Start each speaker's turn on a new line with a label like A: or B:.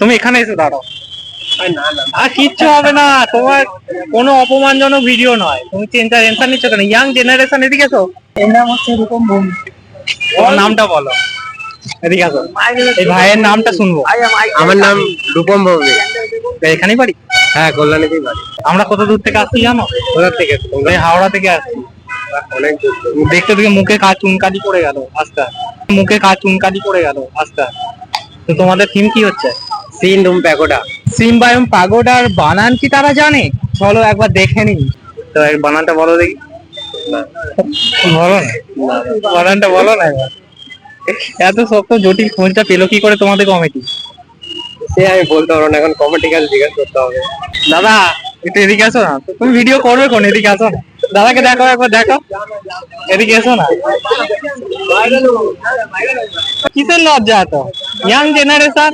A: তুমি এখানে এসে দাঁড়াও।
B: আরে না না
A: আর কিচ্ছু হবে না তোমার কোনো অপমানজনক ভিডিও নয়। তুমি চিন্তা টেনশন নিচ্ছ কেন? ইয়াং জেনারেশন এদিকে
B: এর নাম হচ্ছে
A: তোমার নামটা বলো। এদিকে আসো। এই ভাইয়ের নামটা শুনব।
B: আমার নাম রূপম ভৌমিক।
A: এখানেই বাড়ি?
B: হ্যাঁ কল্যাণীতেই বাড়ি।
A: আমরা কত দূর থেকে আসছি জানো?
B: কোথা থেকে?
A: এই হাওড়া থেকে আসছি।
B: অনেক
A: দেখতে দেখে মুখে কাজ চুনকালি পড়ে গেল আস্তে। মুখে কাজ চুনকালি পড়ে গেল আস্তে আস্তে। তো তোমাদের থিম কি হচ্ছে?
B: সিন রুম প্যাকোটা
A: সিম্বায়ম পাগোডার বানান কি তারা জানে? চলো একবার দেখে নি তো এই বানানটা বলো দেখি। বলো না। বানানটা বলো না একবার। এত শক্ত জটিল খোঁজটা পেল কি করে তোমাদের কমিটি?
B: সে আমি বলতে পারব না এখন কমেডিক্যাল জিজ্ঞাসা করতে হবে।
A: দাদা একটু এদিকে আসো না। তুমি ভিডিও করবে কোন? এদিকে আসো না। দাদাকে দেখো একবার দেখো। এদিকে এসো না। কিসের লজ্জা এত? Young generation